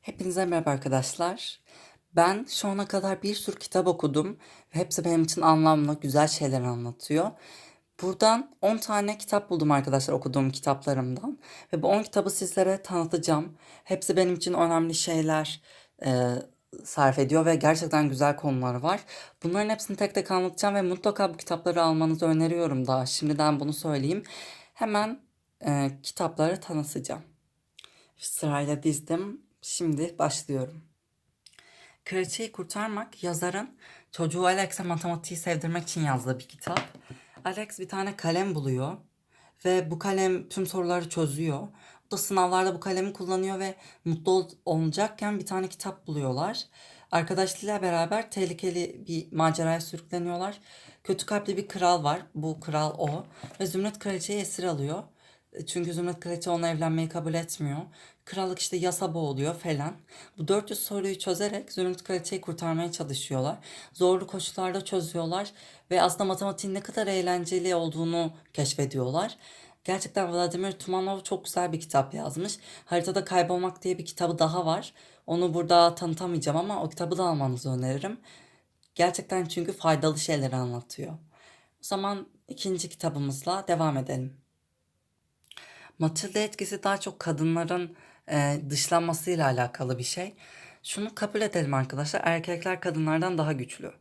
Hepinize merhaba arkadaşlar. Ben şu ana kadar bir sürü kitap okudum ve hepsi benim için anlamlı, güzel şeyler anlatıyor. Buradan 10 tane kitap buldum arkadaşlar okuduğum kitaplarımdan ve bu 10 kitabı sizlere tanıtacağım. Hepsi benim için önemli şeyler e, sarf ediyor ve gerçekten güzel konuları var. Bunların hepsini tek tek anlatacağım ve mutlaka bu kitapları almanızı öneriyorum daha. Şimdiden bunu söyleyeyim. Hemen e, kitapları tanıtacağım. Sırayla dizdim. Şimdi başlıyorum. Kraliçeyi Kurtarmak yazarın çocuğu Alex'e matematiği sevdirmek için yazdığı bir kitap. Alex bir tane kalem buluyor ve bu kalem tüm soruları çözüyor. O da sınavlarda bu kalemi kullanıyor ve mutlu ol- olacakken bir tane kitap buluyorlar. Arkadaşlarıyla beraber tehlikeli bir maceraya sürükleniyorlar. Kötü kalpli bir kral var. Bu kral o. Ve Zümrüt Kraliçeyi esir alıyor. Çünkü Zümrüt Kraliçe onunla evlenmeyi kabul etmiyor. Krallık işte yasa boğuluyor falan. Bu 400 soruyu çözerek Zümrüt Kraliçeyi kurtarmaya çalışıyorlar. Zorlu koşullarda çözüyorlar ve aslında matematiğin ne kadar eğlenceli olduğunu keşfediyorlar. Gerçekten Vladimir Tumanov çok güzel bir kitap yazmış. Haritada Kaybolmak diye bir kitabı daha var. Onu burada tanıtamayacağım ama o kitabı da almanızı öneririm. Gerçekten çünkü faydalı şeyleri anlatıyor. O zaman ikinci kitabımızla devam edelim. Matilda etkisi daha çok kadınların e, dışlanmasıyla alakalı bir şey. Şunu kabul edelim arkadaşlar. Erkekler kadınlardan daha güçlü.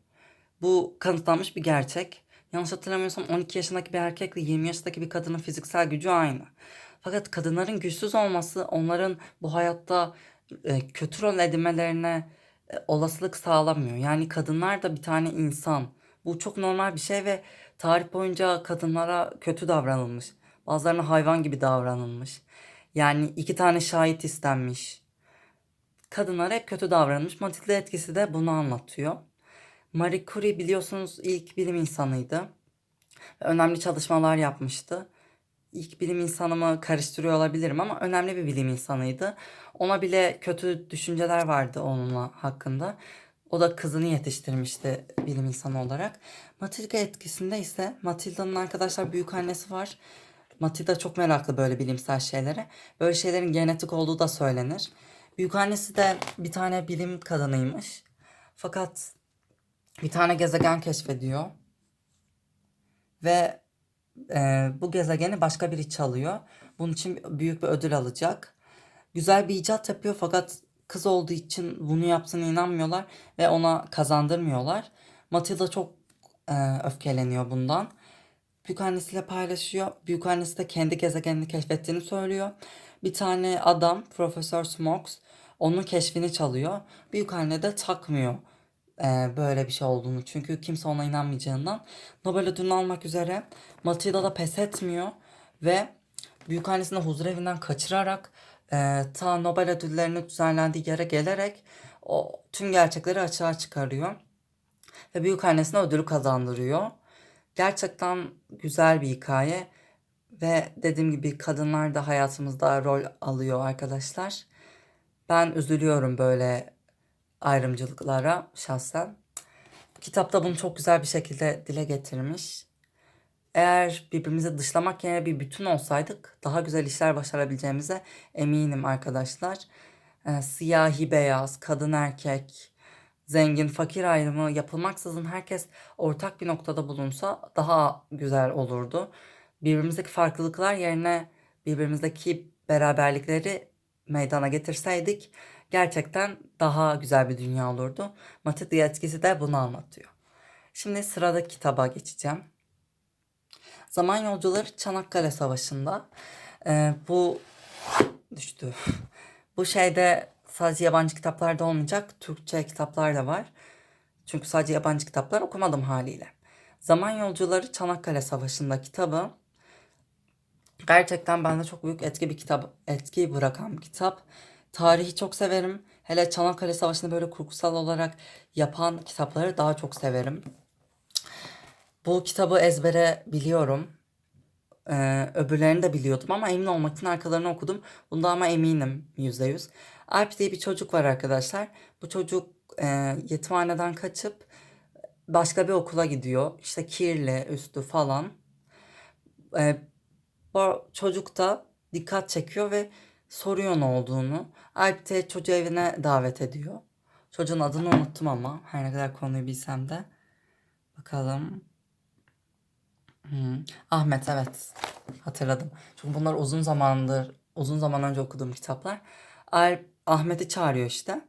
Bu kanıtlanmış bir gerçek. Yanlış hatırlamıyorsam 12 yaşındaki bir erkekle 20 yaşındaki bir kadının fiziksel gücü aynı. Fakat kadınların güçsüz olması onların bu hayatta e, kötü rol edinmelerine e, olasılık sağlamıyor. Yani kadınlar da bir tane insan. Bu çok normal bir şey ve tarih boyunca kadınlara kötü davranılmış. Bazılarına hayvan gibi davranılmış. Yani iki tane şahit istenmiş. Kadınlara hep kötü davranılmış. Matilda etkisi de bunu anlatıyor. Marie Curie biliyorsunuz ilk bilim insanıydı. Önemli çalışmalar yapmıştı. İlk bilim insanımı karıştırıyor olabilirim ama önemli bir bilim insanıydı. Ona bile kötü düşünceler vardı onunla hakkında. O da kızını yetiştirmişti bilim insanı olarak. Matilda etkisinde ise Matilda'nın arkadaşlar büyük annesi var. Matilda çok meraklı böyle bilimsel şeylere. Böyle şeylerin genetik olduğu da söylenir. Büyükannesi de bir tane bilim kadınıymış. Fakat bir tane gezegen keşfediyor. Ve e, bu gezegeni başka biri çalıyor. Bunun için büyük bir ödül alacak. Güzel bir icat yapıyor fakat kız olduğu için bunu yaptığına inanmıyorlar ve ona kazandırmıyorlar. Matilda çok e, öfkeleniyor bundan. Büyükannesiyle paylaşıyor. Büyükannesi de kendi gezegenini keşfettiğini söylüyor. Bir tane adam Profesör Smokes onun keşfini çalıyor. Büyükanne de takmıyor e, böyle bir şey olduğunu. Çünkü kimse ona inanmayacağından. Nobel ödülünü almak üzere Matilda da pes etmiyor ve büyükannesini huzur evinden kaçırarak e, ta Nobel ödüllerinin düzenlendiği yere gelerek o tüm gerçekleri açığa çıkarıyor. Ve büyükannesine ödülü kazandırıyor. Gerçekten güzel bir hikaye ve dediğim gibi kadınlar da hayatımızda rol alıyor arkadaşlar. Ben üzülüyorum böyle ayrımcılıklara şahsen. Kitapta bunu çok güzel bir şekilde dile getirmiş. Eğer birbirimizi dışlamak yerine bir bütün olsaydık daha güzel işler başarabileceğimize eminim arkadaşlar. Ee, siyahi beyaz, kadın erkek, zengin fakir ayrımı yapılmaksızın herkes ortak bir noktada bulunsa daha güzel olurdu. Birbirimizdeki farklılıklar yerine birbirimizdeki beraberlikleri meydana getirseydik gerçekten daha güzel bir dünya olurdu. Matilda etkisi de bunu anlatıyor. Şimdi sıradaki kitaba geçeceğim. Zaman Yolcuları Çanakkale Savaşı'nda. Ee, bu düştü. bu şeyde sadece yabancı kitaplarda olmayacak, Türkçe kitaplar da var. Çünkü sadece yabancı kitaplar okumadım haliyle. Zaman Yolcuları Çanakkale Savaşı'nda kitabı gerçekten bende çok büyük etki bir kitap, etki bırakan bir kitap. Tarihi çok severim. Hele Çanakkale Savaşı'nı böyle kurgusal olarak yapan kitapları daha çok severim. Bu kitabı ezbere biliyorum. Ee, öbürlerini de biliyordum ama emin olmak için arkalarını okudum. Bunda ama eminim yüzde yüz. Alp diye bir çocuk var arkadaşlar. Bu çocuk e, yetimhaneden kaçıp başka bir okula gidiyor. İşte kirli üstü falan. E, bu çocuk da dikkat çekiyor ve soruyor ne olduğunu. Alp de çocuğu evine davet ediyor. Çocuğun adını unuttum ama her ne kadar konuyu bilsem de. Bakalım. Hmm, Ahmet evet. Hatırladım. Çünkü bunlar uzun zamandır, uzun zaman önce okuduğum kitaplar. Alp Ahmet'i çağırıyor işte.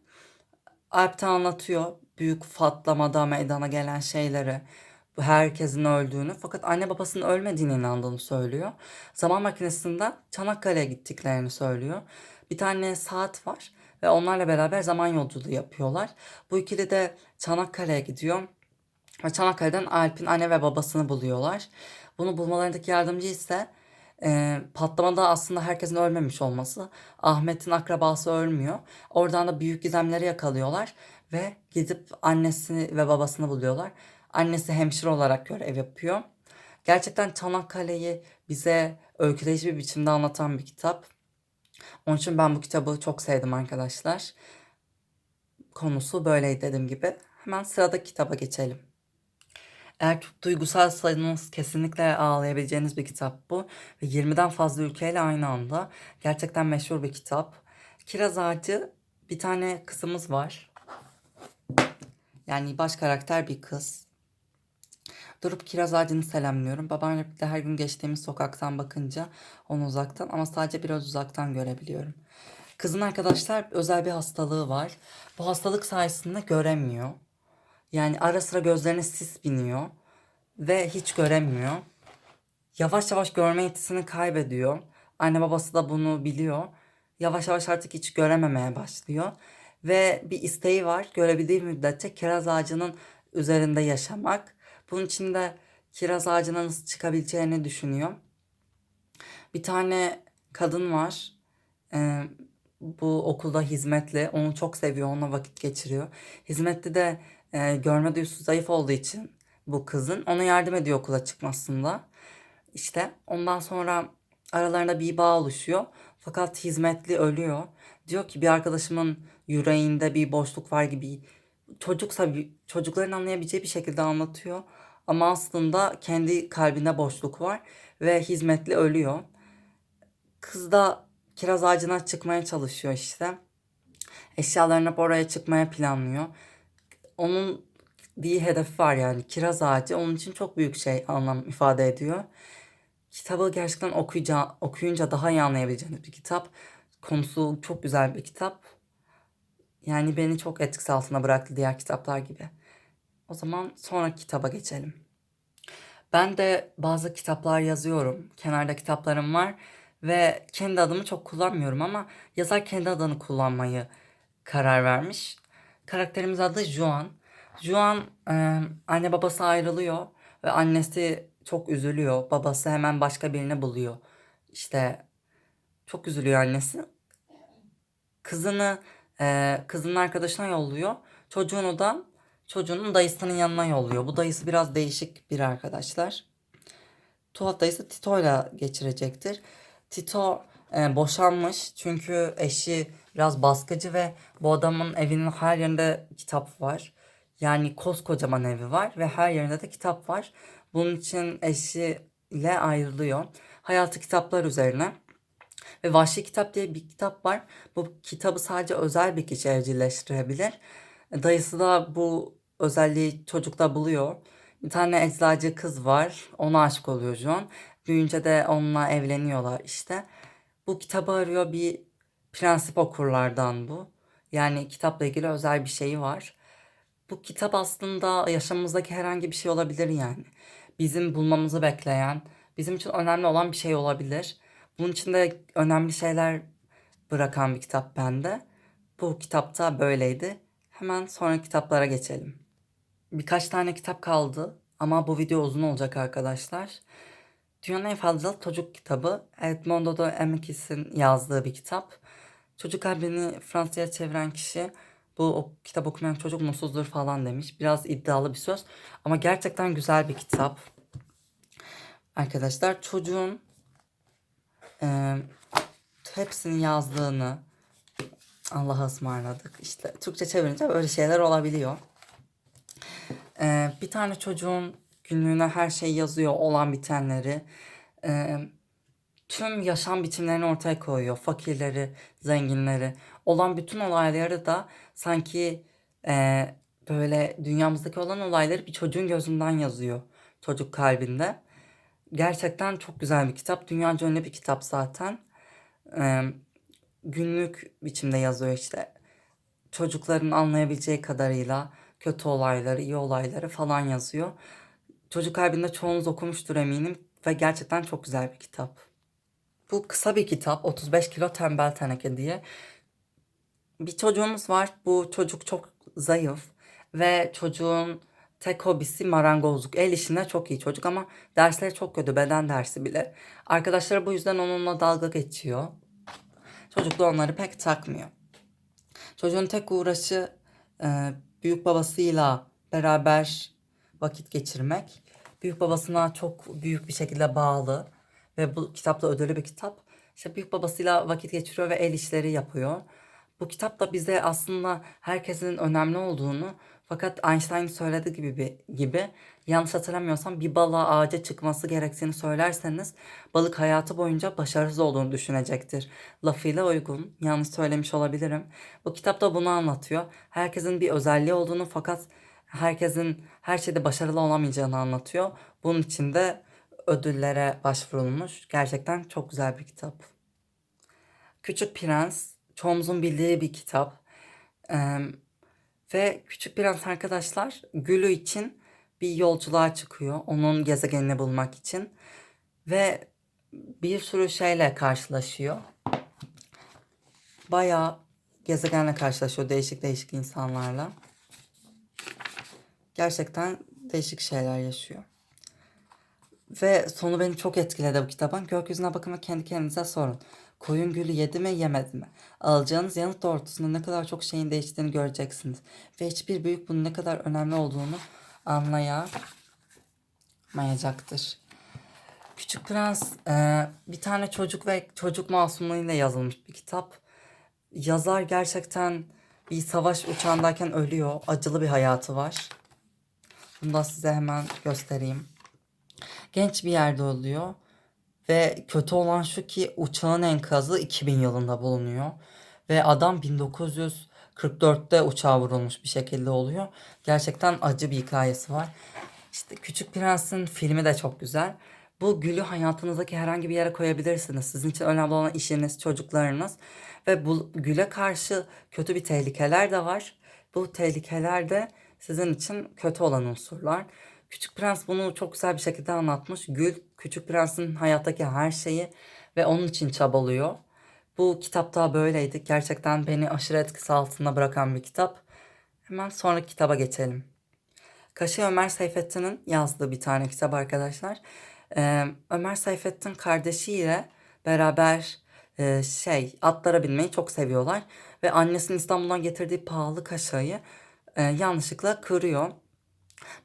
Alp de anlatıyor büyük patlamada meydana gelen şeyleri, herkesin öldüğünü fakat anne babasının ölmediğine inandığını söylüyor. Zaman makinesinden Çanakkale'ye gittiklerini söylüyor. Bir tane saat var ve onlarla beraber zaman yolculuğu yapıyorlar. Bu ikili de Çanakkale'ye gidiyor. Ve Çanakkale'den Alp'in anne ve babasını buluyorlar. Bunu bulmalarındaki yardımcı ise e, patlamada aslında herkesin ölmemiş olması. Ahmet'in akrabası ölmüyor. Oradan da büyük gizemleri yakalıyorlar ve gidip annesini ve babasını buluyorlar. Annesi hemşire olarak görev yapıyor. Gerçekten Çanakkale'yi bize öyküleyici bir biçimde anlatan bir kitap. Onun için ben bu kitabı çok sevdim arkadaşlar. Konusu böyleydi dediğim gibi. Hemen sıradaki kitaba geçelim. Eğer çok duygusalsanız kesinlikle ağlayabileceğiniz bir kitap bu. Ve 20'den fazla ülkeyle aynı anda. Gerçekten meşhur bir kitap. Kiraz Ağacı bir tane kızımız var. Yani baş karakter bir kız. Durup kiraz ağacını selamlıyorum. Babamla birlikte her gün geçtiğimiz sokaktan bakınca onu uzaktan ama sadece biraz uzaktan görebiliyorum. Kızın arkadaşlar özel bir hastalığı var. Bu hastalık sayesinde göremiyor. Yani ara sıra gözlerine sis biniyor ve hiç göremiyor. Yavaş yavaş görme yetisini kaybediyor. Anne babası da bunu biliyor. Yavaş yavaş artık hiç görememeye başlıyor. Ve bir isteği var. Görebildiği müddetçe kiraz ağacının üzerinde yaşamak. Bunun için de kiraz ağacına nasıl çıkabileceğini düşünüyor. Bir tane kadın var. Ee, bu okulda hizmetli. Onu çok seviyor. Onunla vakit geçiriyor. Hizmetli de e, görme duyusu zayıf olduğu için bu kızın ona yardım ediyor okula çıkmasında. İşte ondan sonra aralarında bir bağ oluşuyor. Fakat hizmetli ölüyor. Diyor ki bir arkadaşımın yüreğinde bir boşluk var gibi çocuksa çocukların anlayabileceği bir şekilde anlatıyor. Ama aslında kendi kalbinde boşluk var ve hizmetli ölüyor. Kız da kiraz ağacına çıkmaya çalışıyor işte. Eşyalarını oraya çıkmaya planlıyor. Onun bir hedefi var yani kiraz ağacı onun için çok büyük şey anlam ifade ediyor. Kitabı gerçekten okuyunca, okuyunca daha iyi anlayabileceğiniz bir kitap. Konusu çok güzel bir kitap. Yani beni çok etkisi altına bıraktı diğer kitaplar gibi. O zaman sonraki kitaba geçelim. Ben de bazı kitaplar yazıyorum. Kenarda kitaplarım var ve kendi adımı çok kullanmıyorum ama yazar kendi adını kullanmayı karar vermiş. Karakterimiz adı Juan. Juan e, anne babası ayrılıyor ve annesi çok üzülüyor. Babası hemen başka birini buluyor. İşte çok üzülüyor annesi. Kızını e, kızının arkadaşına yolluyor. Çocuğunu da çocuğunun dayısının yanına yolluyor. Bu dayısı biraz değişik bir arkadaşlar. Tuhaf dayısı Tito'yla geçirecektir. Tito e, boşanmış çünkü eşi biraz baskıcı ve bu adamın evinin her yerinde kitap var. Yani koskocaman evi var ve her yerinde de kitap var. Bunun için eşiyle ayrılıyor. Hayatı kitaplar üzerine. Ve Vahşi Kitap diye bir kitap var. Bu kitabı sadece özel bir kişi evcilleştirebilir. Dayısı da bu özelliği çocukta buluyor. Bir tane eczacı kız var. Ona aşık oluyor John. Büyüyünce de onunla evleniyorlar işte. Bu kitabı arıyor bir prensip okurlardan bu. Yani kitapla ilgili özel bir şeyi var. Bu kitap aslında yaşamımızdaki herhangi bir şey olabilir yani. Bizim bulmamızı bekleyen, bizim için önemli olan bir şey olabilir. Bunun için de önemli şeyler bırakan bir kitap bende. Bu kitapta böyleydi. Hemen sonraki kitaplara geçelim. Birkaç tane kitap kaldı ama bu video uzun olacak arkadaşlar. Dünyanın en fazla çocuk kitabı Edmondo de Amicis'in yazdığı bir kitap. Çocuk kalbini Fransızca çeviren kişi bu o, kitap okumayan çocuk mutsuzdur falan demiş. Biraz iddialı bir söz ama gerçekten güzel bir kitap. Arkadaşlar çocuğun e, hepsini yazdığını Allah'a ısmarladık. İşte Türkçe çevirince böyle şeyler olabiliyor. E, bir tane çocuğun günlüğüne her şey yazıyor olan bitenleri. E, tüm yaşam biçimlerini ortaya koyuyor. Fakirleri, zenginleri. Olan bütün olayları da sanki eee, böyle dünyamızdaki olan olayları bir çocuğun gözünden yazıyor. Çocuk kalbinde. Gerçekten çok güzel bir kitap. Dünyaca ünlü bir kitap zaten. Eee, günlük biçimde yazıyor işte. Çocukların anlayabileceği kadarıyla kötü olayları, iyi olayları falan yazıyor. Çocuk kalbinde çoğunuz okumuştur eminim ve gerçekten çok güzel bir kitap. Bu kısa bir kitap 35 kilo tembel teneke diye. Bir çocuğumuz var. Bu çocuk çok zayıf ve çocuğun tek hobisi marangozluk. El işinde çok iyi çocuk ama dersleri çok kötü. Beden dersi bile. Arkadaşları bu yüzden onunla dalga geçiyor. Çocuk da onları pek takmıyor. Çocuğun tek uğraşı e, büyük babasıyla beraber vakit geçirmek. Büyük babasına çok büyük bir şekilde bağlı ve bu kitap da ödüllü bir kitap. İşte büyük babasıyla vakit geçiriyor ve el işleri yapıyor. Bu kitap da bize aslında herkesin önemli olduğunu fakat Einstein söylediği gibi gibi yanlış hatırlamıyorsam bir balığa ağaca çıkması gerektiğini söylerseniz balık hayatı boyunca başarısız olduğunu düşünecektir. Lafıyla uygun. Yanlış söylemiş olabilirim. Bu kitap da bunu anlatıyor. Herkesin bir özelliği olduğunu fakat herkesin her şeyde başarılı olamayacağını anlatıyor. Bunun için de ödüllere başvurulmuş. Gerçekten çok güzel bir kitap. Küçük Prens çoğumuzun bildiği bir kitap. Ee, ve Küçük Prens arkadaşlar Gülü için bir yolculuğa çıkıyor. Onun gezegenini bulmak için. Ve bir sürü şeyle karşılaşıyor. Bayağı gezegenle karşılaşıyor değişik değişik insanlarla. Gerçekten değişik şeyler yaşıyor. Ve sonu beni çok etkiledi bu kitabın. Gökyüzüne bakın ve kendi kendinize sorun. Koyun gülü yedi mi yemedi mi? Alacağınız yanıt doğrultusunda ne kadar çok şeyin değiştiğini göreceksiniz. Ve hiçbir büyük bunun ne kadar önemli olduğunu anlayamayacaktır. Küçük Prens e, bir tane çocuk ve çocuk masumluğuyla yazılmış bir kitap. Yazar gerçekten bir savaş uçağındayken ölüyor. Acılı bir hayatı var. Bunu da size hemen göstereyim. Genç bir yerde oluyor. Ve kötü olan şu ki uçağın enkazı 2000 yılında bulunuyor. Ve adam 1944'te uçağa vurulmuş bir şekilde oluyor. Gerçekten acı bir hikayesi var. İşte Küçük Prens'in filmi de çok güzel. Bu gülü hayatınızdaki herhangi bir yere koyabilirsiniz. Sizin için önemli olan işiniz, çocuklarınız. Ve bu güle karşı kötü bir tehlikeler de var. Bu tehlikeler de sizin için kötü olan unsurlar. Küçük Prens bunu çok güzel bir şekilde anlatmış. Gül, Küçük Prens'in hayattaki her şeyi ve onun için çabalıyor. Bu kitap da böyleydi. Gerçekten beni aşırı etkisi altında bırakan bir kitap. Hemen sonraki kitaba geçelim. Kaşı Ömer Seyfettin'in yazdığı bir tane kitap arkadaşlar. Ee, Ömer Seyfettin kardeşiyle beraber e, şey atlara binmeyi çok seviyorlar. Ve annesinin İstanbul'dan getirdiği pahalı kaşayı e, yanlışlıkla kırıyor.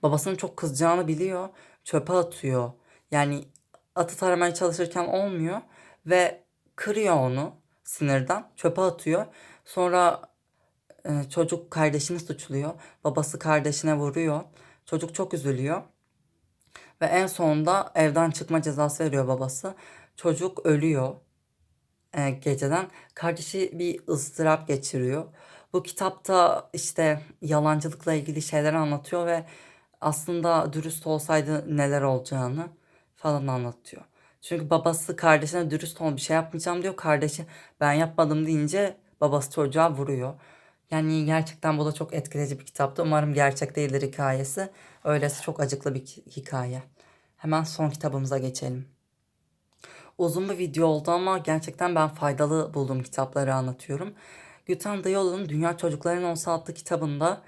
Babasının çok kızacağını biliyor. Çöpe atıyor. Yani atı taramaya çalışırken olmuyor. Ve kırıyor onu sinirden. Çöpe atıyor. Sonra e, çocuk kardeşini suçluyor. Babası kardeşine vuruyor. Çocuk çok üzülüyor. Ve en sonunda evden çıkma cezası veriyor babası. Çocuk ölüyor e, geceden. Kardeşi bir ızdırap geçiriyor. Bu kitapta işte yalancılıkla ilgili şeyler anlatıyor ve aslında dürüst olsaydı neler olacağını falan anlatıyor. Çünkü babası kardeşine dürüst ol bir şey yapmayacağım diyor. Kardeşi ben yapmadım deyince babası çocuğa vuruyor. Yani gerçekten bu da çok etkileyici bir kitaptı. Umarım gerçek değildir hikayesi. Öylesi çok acıklı bir hikaye. Hemen son kitabımıza geçelim. Uzun bir video oldu ama gerçekten ben faydalı bulduğum kitapları anlatıyorum. Gülten Dayıoğlu'nun Dünya Çocukların Olsa adlı kitabında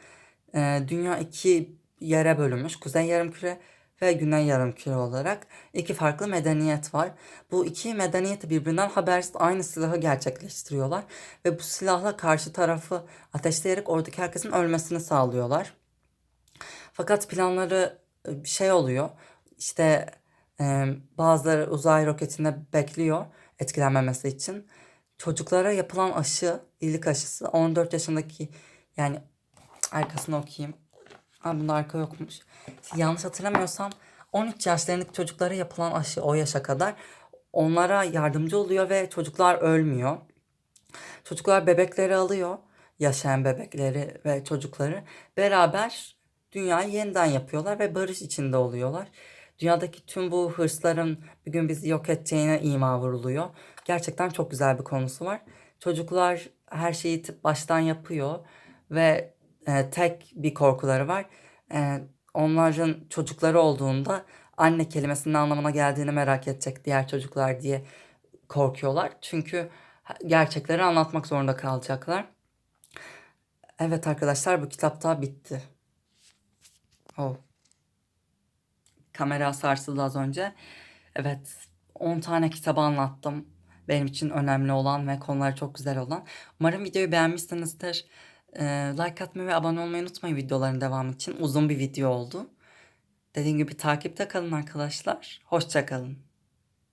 e, dünya iki yere bölünmüş. Kuzey Yarımküre ve Güney Yarımküre olarak iki farklı medeniyet var. Bu iki medeniyeti birbirinden habersiz aynı silahı gerçekleştiriyorlar. Ve bu silahla karşı tarafı ateşleyerek oradaki herkesin ölmesini sağlıyorlar. Fakat planları e, bir şey oluyor. İşte e, bazıları uzay roketinde bekliyor etkilenmemesi için. Çocuklara yapılan aşı, iyilik aşısı 14 yaşındaki yani arkasını okuyayım. Aa, bunda arka yokmuş. Yanlış hatırlamıyorsam 13 yaşlarındaki çocuklara yapılan aşı o yaşa kadar onlara yardımcı oluyor ve çocuklar ölmüyor. Çocuklar bebekleri alıyor, yaşayan bebekleri ve çocukları beraber dünyayı yeniden yapıyorlar ve barış içinde oluyorlar. Dünyadaki tüm bu hırsların bir gün bizi yok edeceğine ima vuruluyor. Gerçekten çok güzel bir konusu var. Çocuklar her şeyi baştan yapıyor ve e, tek bir korkuları var. E, onların çocukları olduğunda anne kelimesinin anlamına geldiğini merak edecek diğer çocuklar diye korkuyorlar. Çünkü gerçekleri anlatmak zorunda kalacaklar. Evet arkadaşlar bu kitap da bitti. Oh. Kamera sarsıldı az önce. Evet 10 tane kitabı anlattım. Benim için önemli olan ve konuları çok güzel olan. Umarım videoyu beğenmişsinizdir. Ee, like atmayı ve abone olmayı unutmayın videoların devamı için. Uzun bir video oldu. Dediğim gibi takipte kalın arkadaşlar. Hoşça kalın.